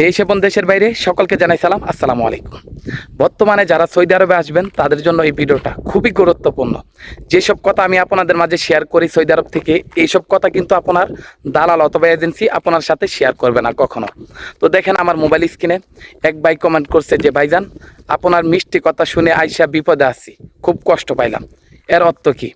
দেশ এবং দেশের বাইরে সকলকে জানাই সালাম, আসসালামু আলাইকুম। বর্তমানে যারা সৌদি আরবে আসবেন, তাদের জন্য এই ভিডিওটা খুবই গুরুত্বপূর্ণ। যেসব কথা আমি আপনাদের মাঝে শেয়ার করি সৌদি আরব থেকে, এইসব কথা কিন্তু আপনার দালাল অথবা এজেন্সি আপনার সাথে শেয়ার করবে না কখনো। তো দেখেন আমার মোবাইল স্ক্রিনে এক ভাই কমেন্ট করছে যে, ভাইজান, আপনার মিষ্টি কথা শুনে আইসা বিপদে আসছি খুব কষ্ট পাইলাম। এর অর্থ কি?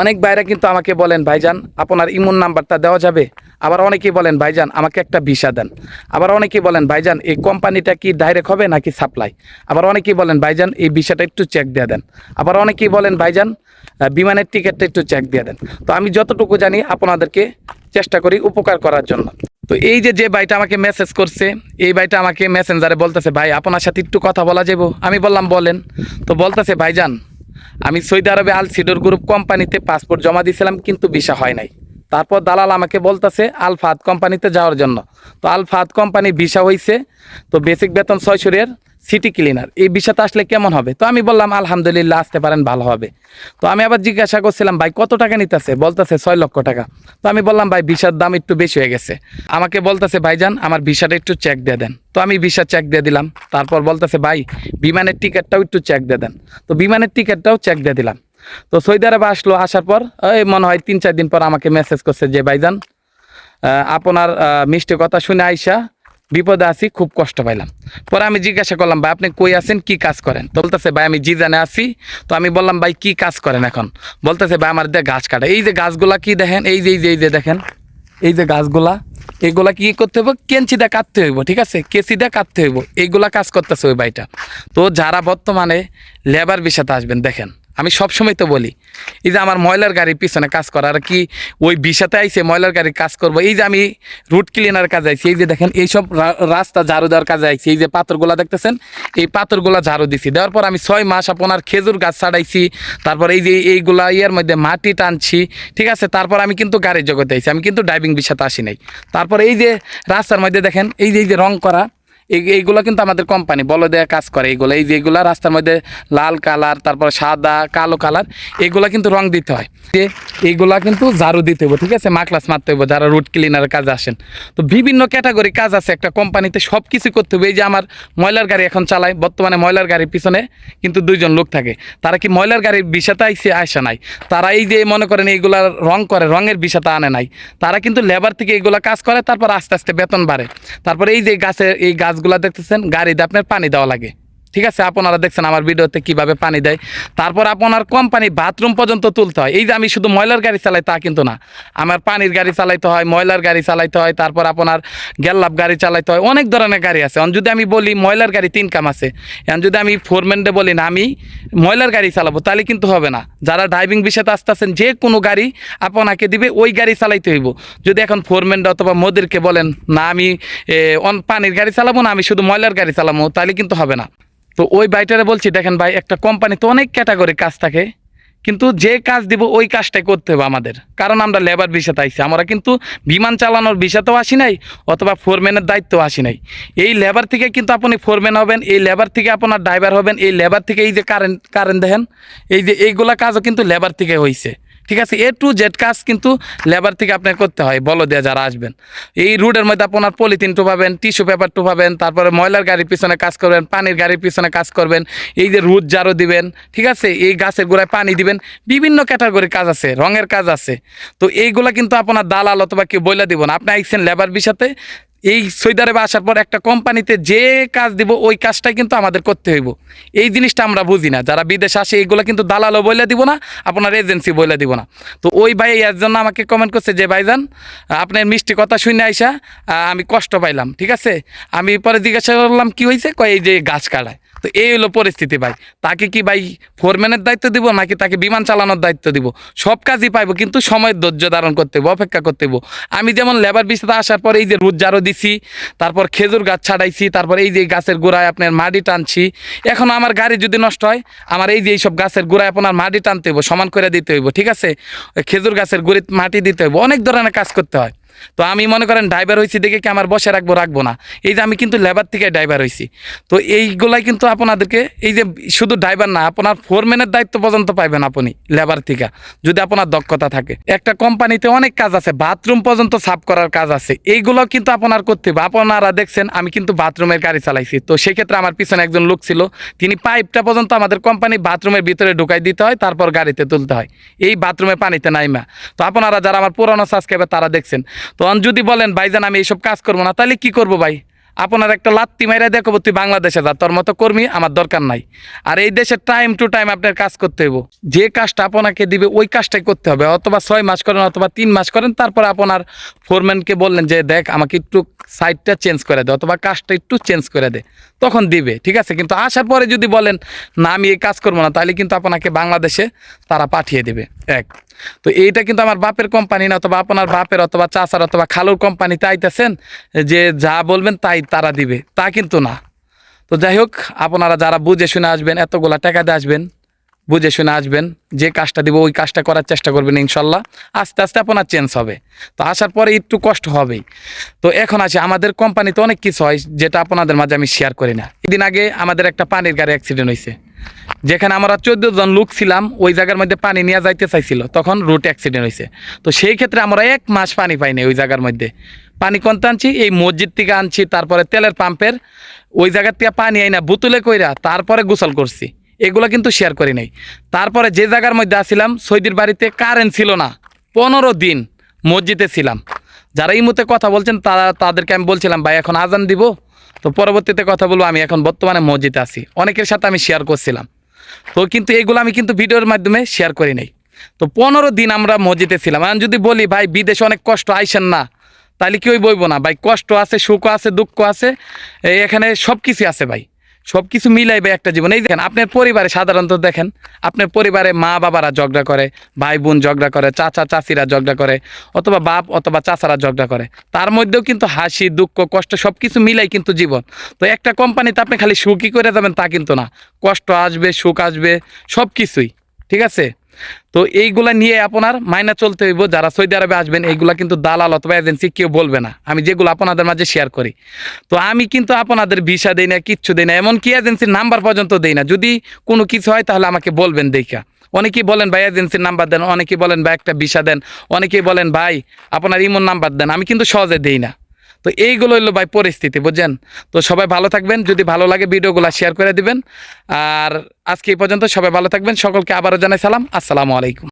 অনেক বাইরে কিন্তু আমাকে বলেন, ভাইজান, আপনার ইমন নাম্বারটা দেওয়া যাবে? আবার অনেকেই বলেন, ভাইজান, আমাকে একটা ভিসা দেন। আবার অনেকেই বলেন, ভাইজান, এই কোম্পানিটা কি ডাইরেক্ট হবে নাকি সাপ্লাই আবার অনেকেই বলেন, ভাইজান, এই ভিসাটা একটু চেক দিয়ে দেন। আবার অনেকেই বলেন, ভাইজান বিমানের টিকিটটা একটু চেক দিয়ে দেন। তো আমি যতটুকু জানি, আপনাদেরকে চেষ্টা করি উপকার করার জন্য। তো এই যে যে ভাইটা আমাকে মেসেজ করছে, এই ভাইটা আমাকে মেসেঞ্জারে বলতেছে, ভাই, আপনার সাথে একটু কথা বলা যাব আমি বললাম, বলেন। তো বলতেছে, ভাইজান, আমি সৌদি আরবে Al Sidor group company passport জমা দিয়েছিলাম কিন্তু ভিসা হয় নাই। তারপর দালাল আমাকে বলতেছে, আল ফাহাদ কোম্পানিতে যাওয়ার জন্য। তো আল ফাহাদ কোম্পানি ভিসা হয়েছে তো বেসিক বেতন ছয়শোরের সিটি ক্লিনার এই বিষয়টা আসলে কেমন হবে? তো আমি বললাম, আলহামদুলিল্লাহ, আসতে পারেন, ভালো হবে। তো আমি আবার জিজ্ঞাসা করছিলাম, ভাই, কত টাকা নিতেছে? বলতেছে, ছয় লক্ষ টাকা। তো আমি বললাম, ভাই, ভিসার দাম একটু বেশি হয়ে গেছে। আমাকে বলতেছে, ভাইজান, আমার ভিসাটা একটু চেক দিয়ে দেন। তো আমি ভিসা চেক দিয়ে দিলাম। তারপর বলতেছে, ভাই, বিমানের টিকিটটাও একটু চেক দিয়ে দেন। তো বিমানের টিকিটটাও চেক দিয়ে দিলাম। তো সৌদি আরবে আসলো, আসার পর, এই মনে হয় তিন, চার দিন পর আমাকে মেসেজ করছে যে, ভাইজান আপনার মিষ্টি কথা শুনে আইসা বিপদে আছি, খুব কষ্ট পাইলাম। পরে আমি জিজ্ঞাসা করলাম, ভাই, আপনি কই আছেন? কি কাজ করেন? তো বলতেছে, ভাই, আমি জিজানে আছি। তো আমি বললাম, ভাই, কি কাজ করেন এখন? বলতেছে, ভাই, আমার দিয়ে গাছ কাটা। এই যে গাছগুলা কি দেখেন? এই যে এই যে এই যে দেখেন, এই যে গাছগুলা, এগুলা কি করতে হইব? কেঞ্চি দিয়ে কাটতে হইব, ঠিক আছে? কেসি দিয়ে কাটতে হইব। এইগুলা কাজ করতেছে ওই ভাইটা। তো যারা বর্তমানে লেবার বিষয়তে আসবেন, দেখেন আমি সবসময় তো বলি, এই যে আমার ময়লার গাড়ির পিছনে কাজ করা, আর কি ওই বিষাতে আইসে ময়লার গাড়ির কাজ করব, এই যে আমি রুট ক্লিনার কাজে আইছি, এই যে দেখেন এইসব রাস্তা ঝাড়ু দেওয়ার কাজে আইছি, এই যে পাথরগুলা দেখতেছেন, এই পাথরগুলা ঝাড়ু দিছি, দেওয়ার পর আমি ছয় মাস আপনার খেজুর গাছ ছাড়াইছি, তারপর এই যে এইগুলা ইয়ের মধ্যে মাটি টানছি, ঠিক আছে, তারপর আমি কিন্তু গাড়ির জগতে আইছি, আমি কিন্তু ড্রাইভিং বিষাতে আসি নাই, তারপর এই যে রাস্তার মধ্যে দেখেন, এই যে এই যে রং করা এইগুলো কিন্তু আমাদের কোম্পানি বলে দেয়া কাজ করে এইগুলো এই যে এইগুলা রাস্তার মধ্যে লাল কালার, তারপর সাদা, কালো কালার এইগুলা কিন্তু রং দিতে হয়। এইগুলা কিন্তু ঝাড়ু দিতে হবে ঠিক আছে? মাকলাস মারতে হবে যারা রুট ক্লিনারের কাজ আসেন। তো বিভিন্ন ক্যাটাগরি কাজ আছে একটা কোম্পানিতে সব কিছু করতে হবে। এই যে আমার ময়লার গাড়ি এখন চালায়, বর্তমানে ময়লার গাড়ির পিছনে কিন্তু দুইজন লোক থাকে। তারা কি ময়লার গাড়ির বিষাতে আইসে আসে নাই? তারা এই যে মনে করেন এইগুলা রং করে, রঙের বিষাটা আনে নাই। তারা কিন্তু লেবার থেকে এইগুলা কাজ করে, তারপর আস্তে আস্তে বেতন বাড়ে। তারপর এই যে গাছের, এই গাছগুলা দেখতেছেন গাড়িতে আপনার পানি দেওয়া লাগে। ঠিক আছে, আপনারা দেখছেন আমার ভিডিওতে কীভাবে পানি দেয়। তারপর আপনার কোম্পানি বাথরুম পর্যন্ত তুলতে হয়। এই যে আমি শুধু ময়লার গাড়ি চালাই তা কিন্তু না। আমার পানির গাড়ি চালাইতে হয়, ময়লার গাড়ি চালাইতে হয়, তারপর আপনার গ্যাল্লাপ গাড়ি চালাইতে হয়, অনেক ধরনের গাড়ি আছে। এখন যদি আমি বলি ময়লার গাড়ি তিন কাম আছে। এখন যদি আমি ফোরম্যানডে বলি না, আমি ময়লার গাড়ি চালাবো, তাহলে কিন্তু হবে না। যারা ড্রাইভিং বিষয়তে আসতেছেন, যে কোনো গাড়ি আপনাকে দিবে, ওই গাড়ি চালাইতে হইব। যদি এখন ফোরম্যানডে অথবা মোদেরকে বলেন, না, আমি অন- পানির গাড়ি চালাবো না, আমি শুধু ময়লার গাড়ি চালাবো তাহলে কিন্তু হবে না। তো ওই বাইটারে বলছি, দেখেন ভাই, একটা কোম্পানিতে অনেক ক্যাটাগরি কাজ থাকে, কিন্তু যে কাজ দিব ওই কাজটাই করতে হবে আমাদের। কারণ আমরা লেবার বিষয়তে আইছি, আমরা কিন্তু বিমান চালানোর বিষয়তেও আসি নাই, অথবা ফোরম্যানের দায়িত্বও আসি নাই। এই লেবার থেকে কিন্তু আপনি ফোরম্যান হবেন, এই লেবার থেকে আপনার ড্রাইভার হবেন, এই লেবার থেকে এই যে কারেন্ট কারেন্ট দেখেন, এই যে এইগুলা কাজও কিন্তু লেবার থেকে হয়েছে ঠিক আছে এ টু জেড কাজ কিন্তু লেবার থেকে আপনার করতে হয় বলো দেয়া যারা আসবেন। এই রুটের মধ্যে আপনার পলিথিন টোপাবেন টিস্যু পেপার টোপাবেন, তারপরে ময়লার গাড়ির পিছনে কাজ করবেন, পানির গাড়ির পিছনে কাজ করবেন, এই যে রুট জারো দিবেন, ঠিক আছে, এই গাছের গোড়ায় পানি দিবেন, বিভিন্ন ক্যাটাগরির কাজ আছে, রঙের কাজ আছে। তো এইগুলা কিন্তু আপনার দালাল অথবা কেউ বইলা দিব না। আপনি আইসেন লেবার বিষয়তে এই সৌদি আরবে আসার পর একটা কোম্পানিতে যে কাজ দিব, ওই কাজটাই কিন্তু আমাদের করতে হইব। এই জিনিসটা আমরা বুঝি না। যারা বিদেশ আসে এইগুলো কিন্তু দালালও বলে দিব না, আপনার এজেন্সি বলে দিব না। তো ওই ভাই এর জন্য আমাকে কমেন্ট করছে যে, ভাইজান, আপনার মিষ্টি কথা শুনে আইসা আমি কষ্ট পাইলাম, ঠিক আছে? আমি পরে জিজ্ঞাসা করলাম, কি হয়েছে কয়, এই যে গাছ কাটায়। তো এই হলো পরিস্থিতি ভাই। তাকে কি ভাই ফোরম্যানের দায়িত্ব দিব, নাকি তাকে বিমান চালানোর দায়িত্ব দিব? সব কাজই পাইবো, কিন্তু সময়ের ধৈর্য ধারণ করতে হবে অপেক্ষা করতে আমি যেমন লেবার বিষয়তে আসার পর এই যে রুট জারো দিছি, তারপর খেজুর গাছ ছাড়াইছি, তারপর এই যে গাছের গোড়ায় আপনার মাটি টানছি। এখন আমার গাড়ি যদি নষ্ট হয়, আমার এই যে এইসব গাছের গোড়ায় আপনার মাটি টানতে হইব, সমান করে দিতে হইব, ঠিক আছে? খেজুর গাছের গুড়িত মাটি দিতে হইব, অনেক ধরনের কাজ করতে হয়। তো আমি মনে করেন ড্রাইভার হয়েছি দেখে কি আমার বসে রাখব রাখব না। এই যে আমি কিন্তু লেবার থেকে ড্রাইভার হয়েছি তো এইগুলাই কিন্তু আপনাদেরকে, এই যে শুধু ড্রাইভার না, আপনার ফোরম্যানের দায়িত্ব পর্যন্ত পাইবেন আপনি লেবার থেকে, যদি আপনার দক্ষতা থাকে। একটা কোম্পানিতে অনেক কাজ আছে বাথরুম পর্যন্ত সাফ করার কাজ আছে। এইগুলো কিন্তু আপনার করতে হবে। আপনারা দেখছেন, আমি কিন্তু বাথরুমের গাড়ি চালাইছি। তো সেক্ষেত্রে আমার পিছনে একজন লোক ছিল, তিনি পাইপটা পর্যন্ত আমাদের কোম্পানি বাথরুমের ভিতরে ঢুকাই দিতে হয়, তারপর গাড়িতে তুলতে হয়। এই বাথরুমে পানিতে নাইমা। তো আপনারা যারা আমার পুরানো সাবস্ক্রাইবার তারা দেখছেন তো অন যদি বলেন, ভাইজান, আমি এইসব কাজ করব না, তাহলে কি করব ভাই? আপনার একটা লাত্তি মাইরা দেখো তুই বাংলাদেশে যা, তোর মতো কর্মী আমার দরকার নাই। আর এই দেশে টাইম টু টাইম আপনার কাজ করতে হইব। যে কাজটা আপনাকে দিবে, ওই কাজটাই করতে হবে। অথবা ছয় মাস করেন, অথবা তিন মাস করেন, তারপরে আপনার ফোরম্যানকে বললেন যে, দেখ, আমাকে একটু সাইডটা চেঞ্জ করে দে, অথবা কাজটা একটু চেঞ্জ করে দে। তখন দিবে, ঠিক আছে? কিন্তু আসার পরে যদি বলেন, না, আমি এই কাজ করব না, তাহলে কিন্তু আপনাকে বাংলাদেশে তারা পাঠিয়ে দেবে। এক। তো এইটা কিন্তু আমার বাপের কোম্পানি না, অথবা আপনার বাপের অথবা চাচার অথবা খালুর কোম্পানিতে আইতেছেন যে যা বলবেন তাই তারা দিবে, তা কিন্তু না। তো যাই হোক, আপনারা যারা বুঝে শুনে আসবেন, এতগুলা টাকা দিয়ে আসবেন, বুঝে শুনে আসবেন যে কাজটা দিব, ওই কাজটা করার চেষ্টা করবেন ইনশাল্লাহ, আস্তে আস্তে আপনার চেঞ্জ হবে। তো আসার পরে একটু কষ্ট হবেই। তো এখন আছে আমাদের কোম্পানিতে অনেক কিছু হয় যেটা আপনাদের মাঝে আমি শেয়ার করি না। এদিন আগে আমাদের একটা পানির গাড়ি অ্যাক্সিডেন্ট হয়েছে যেখানে আমরা চোদ্দ জন লোক ছিলাম, ওই জায়গার মধ্যে পানি নিয়ে যাইতে চাইছিল। তখন রুট অ্যাক্সিডেন্ট হয়েছে তো সেই ক্ষেত্রে আমরা এক মাস পানি পাইনি ওই জায়গার মধ্যে। পানি কোনতে আনছি? এই মসজিদ থেকে আনছি, তারপরে তেলের পাম্পের, ওই জায়গার থেকে পানি আইনা বোতলে কইরা তারপরে গোসল করছি। এগুলো কিন্তু শেয়ার করি নাই। তারপরে যে জায়গার মধ্যে আসছিলাম সৈদির বাড়িতে কারেন্ট ছিল না। পনেরো দিন মসজিদে ছিলাম। যারা এই মুহূর্তে কথা বলছেন, তারা তাদেরকে আমি বলছিলাম, ভাই, এখন আজান দিব। তো পরবর্তীতে কথা বলব, আমি এখন বর্তমানে মসজিদে আছি। অনেকের সাথে আমি শেয়ার করছিলাম। তো কিন্তু এগুলো আমি কিন্তু ভিডিওর মাধ্যমে শেয়ার করি নাই। তো পনেরো দিন আমরা মসজিদে ছিলাম। আমি যদি বলি, ভাই, বিদেশে অনেক কষ্ট, আইসেন না। তাহলে কেউই বইব না। ভাই, কষ্ট আছে, সুখ আছে, দুঃখ আছে এখানে সব কিছু আছে, ভাই। সব কিছু মিলাইবে একটা জীবন। এই দেখেন, আপনার পরিবারে সাধারণত দেখেন, আপনার পরিবারে মা বাবারা ঝগড়া করে ভাই বোন ঝগড়া করে, চাচা, চাচিরা ঝগড়া করে, অথবা বাপ অথবা চাচারা ঝগড়া করে। তার মধ্যেও কিন্তু হাসি, দুঃখ, কষ্ট সব কিছু মিলাই কিন্তু জীবন। তো একটা কোম্পানিতে আপনি খালি সুখী করে যাবেন তা কিন্তু না। কষ্ট আসবে, সুখ আসবে সব কিছুই ঠিক আছে? তো এইগুলা নিয়ে আপনার মাইনা চলতে হইব, যারা সৌদি আরবে আসবেন, এইগুলা কিন্তু দালাল অথবা এজেন্সি কেউ বলবে না। আমি যেগুলো আপনাদের মাঝে শেয়ার করি। তো আমি কিন্তু আপনাদের ভিসা দেই না, কিচ্ছু দেই না, এমনকি এজেন্সির নাম্বার পর্যন্ত দেই না। যদি কোনো কিছু হয়, তাহলে আমাকে বলবেন দেখা অনেকেই বলেন, ভাই, এজেন্সির নাম্বার দেন। অনেকেই বলেন, ভাই, একটা ভিসা দেন। অনেকেই বলেন, ভাই, আপনার ইমন নাম্বার দেন। আমি কিন্তু সহজে দেই না। তো এইগুলো হলো ভাই পরিস্থিতি, বুঝছেন? তো সবাই ভালো থাকবেন, যদি ভালো লাগে ভিডিওগুলো শেয়ার করে দিবেন। আর আজকে এই পর্যন্ত সবাই ভালো থাকবেন, সকলকে আবারও জানাই সালাম, আসসালামু আলাইকুম।